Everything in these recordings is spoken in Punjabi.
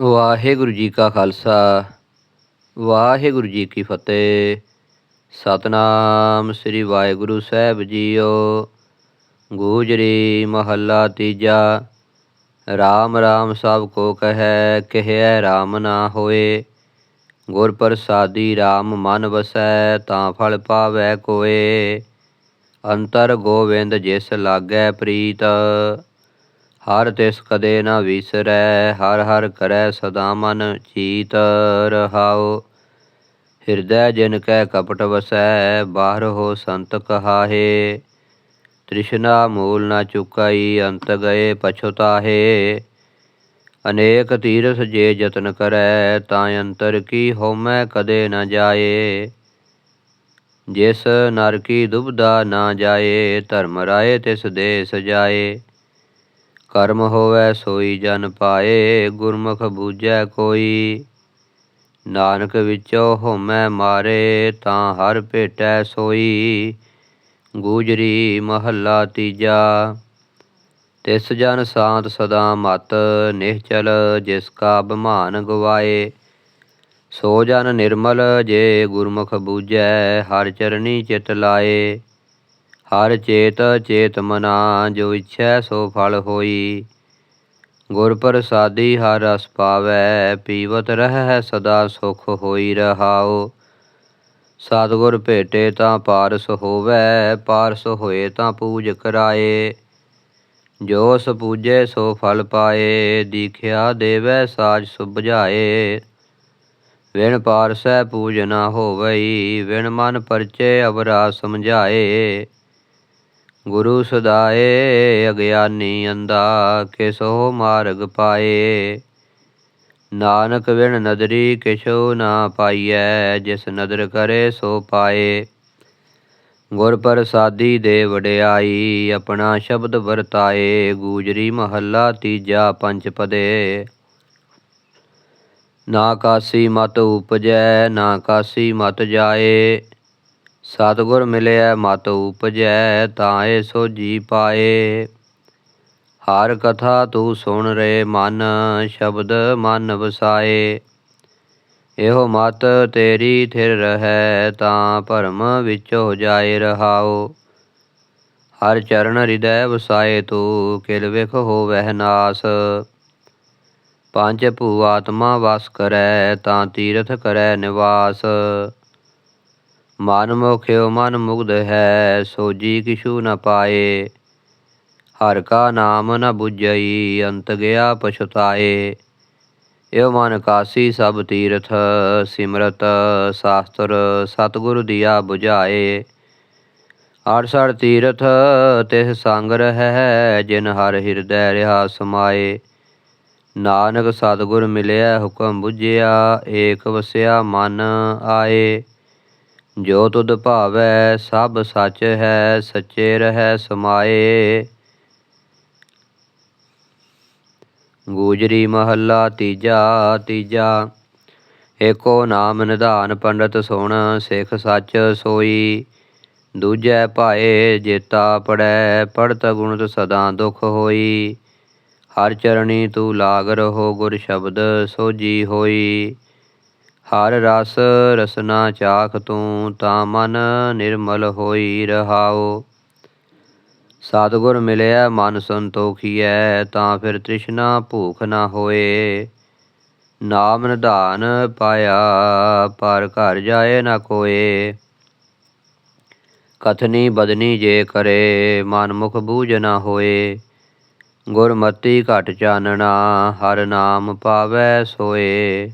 ਵਾਹਿਗੁਰੂ ਜੀ ਕਾ ਖਾਲਸਾ, ਵਾਹਿਗੁਰੂ ਜੀ ਕੀ ਫਤਿਹ। ਸਤਨਾਮ ਸ੍ਰੀ ਵਾਹਿਗੁਰੂ ਸਾਹਿਬ ਜੀਓ, ਗੂਜਰੀ ਮਹੱਲਾ ਤੀਜਾ। RAM RAM ਸਭ ਕੋ ਕਹੈ ਕਹਿਐ RAM ਨਾ ਹੋਏ। ਗੁਰ ਪ੍ਰਸਾਦੀ RAM ਮਨ ਵਸੈ, ਤਾਂ ਫਲ ਪਾਵੈ ਕੋਏ। ਅੰਤਰ ਗੋਵਿੰਦ ਜਿਸ ਲਾਗੈ ਪ੍ਰੀਤ। ਹਰ ਤਿਸ ਕਦੇ ਨਾ ਵਿਸਰੈ, ਹਰ ਹਰ ਕਰੈ ਸਦਾ ਮਨ ਚੀਤ ਰਹਾਉ। ਹਿਰਦੈ ਜਿਨ ਕੈ ਕਪਟ ਵਸੈ, ਬਾਹਰ ਹੋ ਸੰਤ ਕਹਾਹੇ। ਤ੍ਰਿਸ਼ਨਾ ਮੂਲ ਨਾ ਚੁਕਾਈ, ਅੰਤ ਗਏ ਪਛੁਤਾਹੇ ਅਨੇਕ ਤੀਰਥ ਜੇ ਯਤਨ ਕਰੈ, ਤਾਂ ਅੰਤਰ ਕੀ ਹੋਮੈ ਕਦੇ ਨਾ ਜਾਏ। ਜਿਸ ਨਰ ਕੀ ਦੁਬਦਾ ਨਾ ਜਾਏ, ਧਰਮ ਰਾਏ ਤਿਸ ਦੇ ਸਜਾਏ ਕਰਮ ਹੋਵੈ ਸੋਈ ਜਨ ਪਾਏ, ਗੁਰਮੁਖ ਬੂਝੈ ਕੋਈ। ਨਾਨਕ ਵਿੱਚੋ ਹੋਮੈ ਮਾਰੇ, ਤਾਂ ਹਰ ਭੇਟੈ ਸੋਈ। ਗੂਜਰੀ ਮਹੱਲਾ ਤੀਜਾ, ਤਿਸ ਜਨ ਸਾਤ ਸਦਾ ਮਤ ਨਿਹਚਲ, ਜਿਸ ਕਾ ਬਮਾਨ ਗਵਾਏ। ਸੋ ਜਨ ਨਿਰਮਲ, ਜੇ ਗੁਰਮੁਖ ਬੂਝੈ, ਹਰ ਚਰਣੀ ਚਿਤ ਲਾਏ। ਹਰ ਚੇਤ ਚੇਤ ਮਨਾ, ਜੋ ਇਛੈ ਸੋ ਫਲ ਹੋਈ। ਗੁਰ ਪ੍ਰਸਾਦੀ ਹਰ ਰਸ ਪਾਵੈ, ਪੀਵਤ ਰਹਿ ਸਦਾ ਸੁਖ ਹੋਈ ਰਹਾਓ ਸਤਿਗੁਰ ਭੇਟੇ ਤਾਂ ਪਾਰਸ ਹੋਵੈ, ਪਾਰਸ ਹੋਏ ਤਾਂ ਪੂਜ ਕਰਾਏ। ਜੋ ਸਪੂਜੇ ਸੋ ਫਲ ਪਾਏ, ਦੀਖਿਆ ਦੇਵੈ ਸਾਜ ਸੁਭਜਾਏ। ਵਿਣ ਪਾਰਸੈ ਪੂਜ ਨਾ ਹੋਵਈ ਵਿਣ ਮਨ ਪਰਚੇ ਅਵਰਾ ਸਮਝਾਏ। ਗੁਰੂ ਸਦਾਏ, ਅਗਿਆਨੀ ਅੰਦਾ ਕਿਸੋ ਮਾਰਗ ਪਾਏ। ਨਾਨਕ ਵਿਣ ਨਦਰੀ ਕਿਛੋ ਨਾ ਪਾਈਐ, ਜਿਸ ਨਦਰ ਕਰੇ ਸੋ ਪਾਏ। ਗੁਰ ਪ੍ਰਸਾਦੀ ਦੇ ਵਡਿਆਈ, ਆਪਣਾ ਸ਼ਬਦ ਵਰਤਾਏ, ਗੂਜਰੀ ਮਹੱਲਾ ਤੀਜਾ ਪੰਜ ਪਦੇ। ਨਾ ਕਾਸੀ ਮਤ ਉਪਜੈ, ਨਾ ਕਾਸੀ ਮਤ ਜਾਏ। ਸਤਿਗੁਰ ਮਿਲਿਆ ਮਤ ਉਪਜੈ ਤਾਂ ਏ ਸੋਜੀ ਪਾਏ। ਹਰ ਕਥਾ ਤੂੰ ਸੁਣ ਰੇ ਮਨ, ਸ਼ਬਦ ਮਨ ਵਸਾਏ। ਇਹੋ ਮਤ ਤੇਰੀ ਥਿਰ ਰਹੈ, ਤਾਂ ਭਰਮ ਵਿੱਚ ਹੋ ਜਾਏ ਰਹਾਓ ਹਰ ਚਰਨ ਹਿਰਦੈ ਵਸਾਏ ਤੂੰ, ਕਿਲ ਵਿਖ ਹੋਵਹਿ ਨਾਸ। ਪੰਜ ਭੂ ਆਤਮਾ ਵਸ ਕਰੈ, ਤਾਂ ਤੀਰਥ ਕਰੈ ਨਿਵਾਸ। ਮਨ ਮੁਖਿਓ ਮਨ ਮੁਗਧ ਹੈ ਸੋਜੀ ਕਿਛੂ ਨ ਪਾਏ। ਹਰ ਕਾ ਨਾਮ ਨ ਬੁਝਈ, ਅੰਤ ਗਿਆ ਪਛਤਾਏ। ਏਉ ਮਨ ਕਾਸੀ ਸਭ ਤੀਰਥ, ਸਿਮਰਤ, ਸਾਸਤਰ, ਸਤਗੁਰ ਦੀਆ ਬੁਝਾਏ। 부ਝਾਏ ਸੜ ਤੀਰਥ ਤਿਹ ਸੰਗ ਰਹਿ, ਜਿਨ ਹਰ ਹਿਰਦੈ ਰਿਹਾ ਸਮਾਏ। ਨਾਨਕ ਸਤਗੁਰ ਮਿਲਿਆ, ਹੁਕਮ ਬੁਝਿਆ, ਏਕ ਵਸਿਆ ਮਨ ਆਏ। ਜੋ ਤੁਧ ਭਾਵੈ, ਸਭ ਸੱਚ ਹੈ, ਸੱਚੇ ਰਹਿ ਸਮਾਏ। ਗੂਜਰੀ ਮਹੱਲਾ ਤੀਜਾ ਤੀਜਾ, ਏਕੋ ਨਾਮ ਨਿਧਾਨ ਪੰਡਤ ਸੁਣ, ਸਿੱਖ ਸੱਚ ਸੋਈ। ਦੂਜੈ ਭਾਏ ਜੇਤਾ ਪੜੈ ਪੜਤ ਗੁਣਤ ਸਦਾ ਦੁਖ ਹੋਈ। ਹਰ ਚਰਣੀ ਤੂੰ ਲਾਗ ਰਹੋ, ਗੁਰ ਸ਼ਬਦ ਸੋਜੀ ਹੋਈ। ਹਰ ਰਸ ਰਸਨਾ ਚਾਖ ਤੂੰ ਤਾਂ ਮਨ ਨਿਰਮਲ ਹੋਈ ਰਹਾਓ ਸਤਿਗੁਰ ਮਿਲਿਆ ਮਨ ਸੰਤੋਖੀਐ, ਤਾਂ ਫਿਰ ਤ੍ਰਿਸ਼ਨਾ ਭੂਖ ਨਾ ਹੋਏ। ਨਾਮ ਨਿਧਾਨ ਪਾਇਆ, ਪਰ ਘਰ ਜਾਏ ਨਾ ਕੋਏ। ਕਥਨੀ ਬਦਨੀ ਜੇ ਕਰੇ ਮਨ ਮੁਖ ਬੂਝ ਨਾ ਹੋਏ। ਗੁਰਮਤੀ ਘਟ ਚਾਨਣਾ, ਹਰ ਨਾਮ ਪਾਵੈ ਸੋਏ।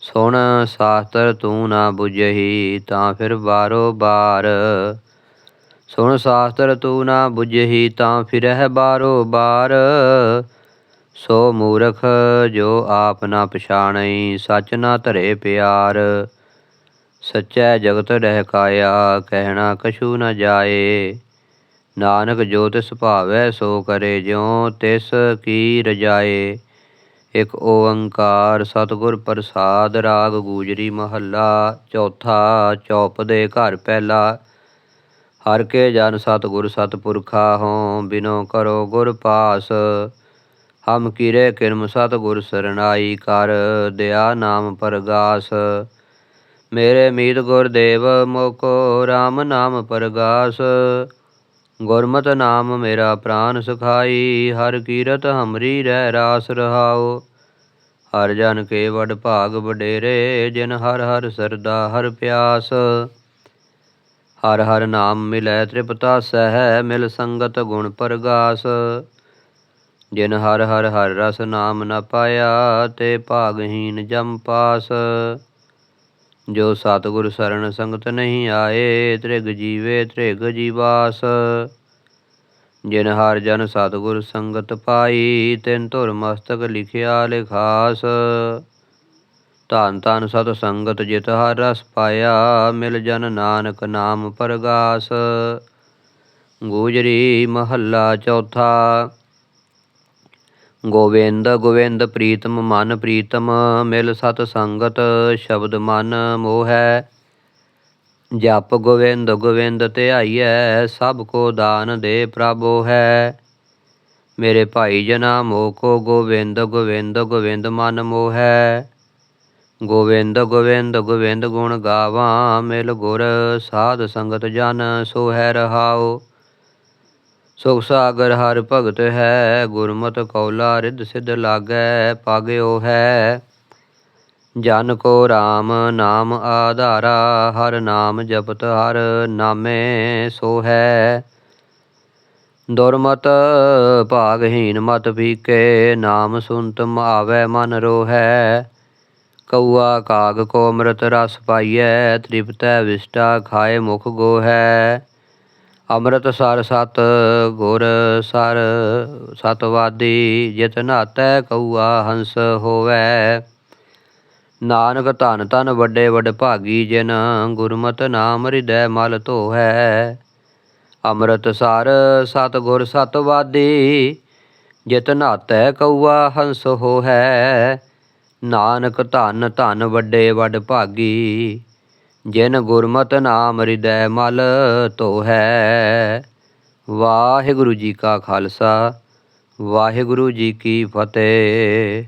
ਸੁਣ ਸ਼ਾਸਤਰ ਤੂੰ ਨਾ 부ਝਹੀ ਤਾਂ ਫਿਰ ਬਾਰੋ ਬਾਰ। ਸੁਣ ਸ਼ਾਸਤਰ ਤੂੰ ਨਾ 부ਝਹੀ ਤਾਂ ਫਿਰਹਿ ਬਾਰੋ ਬਾਰ। ਸੋ ਮੂਰਖ, ਜੋ ਆਪ ਨਾ ਪਛਾਣਈ, ਸੱਚ ਨਾ ਧਰੇ ਪਿਆਰ। ਸੱਚੈ ਜਗਤ ਰਹਿ ਕਾਇਆ ਕਹਿਣਾ ਕਛੂ ਨ ਜਾਏ। ਨਾਨਕ ਜੋ ਤਿਸ ਭਾਵੈ, ਸੋ ਕਰੇ ਜਿਉ, ਤਿਸ ਕੀ ਰਜਾਏ। ਇੱਕ ਓੰਕਾਰ ਸਤਿਗੁਰ ਪ੍ਰਸਾਦ ਰਾਗ ਗੂਜਰੀ ਮਹੱਲਾ, ਚੌਥਾ ਚੌਪ ਦੇ ਘਰ ਪਹਿਲਾ। ਹਰ ਕੇ ਜਨ ਸਤਿਗੁਰ ਸਤਪੁਰਖਾ ਹੋ, ਬਿਨੋ ਕਰੋ ਗੁਰ ਪਾਸ। ਹਮ ਕੀਰੇ ਕਿਰਮ ਸਤ ਗੁਰ ਸਰਣਾਈ ਕਰ, ਦਿਆ ਨਾਮ ਪਰਗਾਸ। ਮੇਰੇ ਮੀਤ ਗੁਰਦੇਵ ਮੋਕੋ RAM ਨਾਮ ਪਰਗਾਸ। ਗੁਰਮਤਿ ਨਾਮ ਮੇਰਾ ਪ੍ਰਾਨ ਸੁਖਾਈ, ਹਰ ਕੀਰਤ ਹਮਰੀ ਰਹਿ ਰਾਸ ਰਹਾਓ ਹਰ ਜਨ ਕੇ ਵਡ ਭਾਗ ਵਡੇਰੇ, ਜਿਨ ਹਰ ਹਰ ਸਰਦਾ ਹਰ ਪਿਆਸ। ਹਰ ਹਰ ਨਾਮ ਮਿਲੈ ਤ੍ਰਿਪਤਾ ਸਹਿ, ਮਿਲ ਸੰਗਤ ਗੁਣ ਪ੍ਰਗਾਸ। ਜਿਨ ਹਰ ਹਰ ਹਰ ਰਸ ਨਾਮ ਨ ਪਾਇਆ, ਤੇ ਭਾਗਹੀਨ ਜਮ ਪਾਸ। ਜੋ ਸਤਿਗੁਰ ਸਰਣ ਸੰਗਤ ਨਹੀਂ ਆਏ, ਤ੍ਰਿਗ ਜੀਵੇ ਤ੍ਰਿਗ ਜੀਵਾਸ। ਜਿਨ ਹਰ ਜਨ ਸਤਿਗੁਰ ਸੰਗਤ ਪਾਈ, ਤਿਨ ਧੁਰ ਮਸਤਕ ਲਿਖਿਆ ਲਿਖਾਸ। ਧੰਨ ਧੰਨ ਸਤ ਸੰਗਤ ਜਿਤ ਹਰ ਰਸ ਪਾਇਆ, ਮਿਲ ਜਨ ਨਾਨਕ ਨਾਮ ਪਰਗਾਸ। ਗੂਜਰੀ ਮਹੱਲਾ ਚੌਥਾ ਗੋਵਿੰਦ ਗੋਵਿੰਦ ਪ੍ਰੀਤਮ, ਮਨ ਪ੍ਰੀਤਮ, ਮਿਲ ਸਤ ਸੰਗਤ, ਸ਼ਬਦ ਮਨ ਮੋਹੈ। ਜਪ ਗੋਵਿੰਦ ਗੋਵਿੰਦ ਧਿਆਈਐ, ਸਭ ਕੋ ਦਾਨ ਦੇ ਪ੍ਰਭੋ ਹੈ। ਮੇਰੇ ਭਾਈ ਜਨਾ ਮੋਹ ਕੋ ਗੋਵਿੰਦ ਗੋਵਿੰਦ ਗੋਵਿੰਦ ਮਨ ਮੋਹੈ। ਗੋਵਿੰਦ ਗੋਵਿੰਦ ਗੋਵਿੰਦ ਗੁਣ ਗਾਵਾਂ, ਮਿਲ ਗੁਰ ਸਾਧ ਸੰਗਤ ਜਨ ਸੋ ਰਹਾਓ ਸੁਖ ਸਾਗਰ ਹਰ ਭਗਤ ਹੈ, ਗੁਰਮਤਿ ਕੌਲਾ ਰਿੱਧ ਸਿਧ ਲਾਗੈ, ਪਾਗਿਓ ਹੈ। ਜਨ ਕੋ RAM ਨਾਮ ਆਧਾਰਾ, ਹਰ ਨਾਮ ਜਪਤ ਹਰ ਨਾਮੇ ਸੋ ਹੈ। ਦੁਰਮਤ ਭਾਗਹੀਨ ਮਤ ਪੀਕੇ, ਨਾਮ ਸੁਨਤ ਆਵੈ ਮਨ ਰੋਹੈ। ਕਉਆ ਕਾਗ ਕੋ ਅੰਮ੍ਰਿਤ ਰਸ ਪਾਈਐ, ਤ੍ਰਿਪਤੈ ਵਿਸ਼ਟਾ ਖਾਏ ਮੁਖ ਗੋਹੈ। ਅੰਮ੍ਰਿਤ ਸਰ ਸਤ ਗੁਰ ਸਰ ਸਤਵਾਦੀ ਜਿਤ ਨਾਤੈ ਕਉਆ ਹੰਸ ਹੋਵੇ। ਨਾਨਕ ਧਨ ਧਨ ਵੱਡੇ ਵੱਡ ਭਾਗੀ ਜਿਨ ਗੁਰਮਤਿ ਨਾਮ ਹਿਰਦੈ ਮਲ ਧੋਹੈ। ਅੰਮ੍ਰਿਤ ਸਰ ਸਤ ਗੁਰ ਸਤਵਾਦੀ ਜਿਤ ਨਾਤੈ ਕਉਆ ਹੰਸ ਹੋਹੈ ਨਾਨਕ ਧਨ ਧਨ ਵੱਡੇ ਵੱਡ ਭਾਗੀ ਜਿਨ ਗੁਰਮਤ ਨਾਮ ਹਿਰਦੈ ਮਲ ਧੋਹੈ ਵਾਹਿਗੁਰੂ ਜੀ ਕਾ ਖਾਲਸਾ ਵਾਹਿਗੁਰੂ ਜੀ ਕੀ ਫਤਿਹ।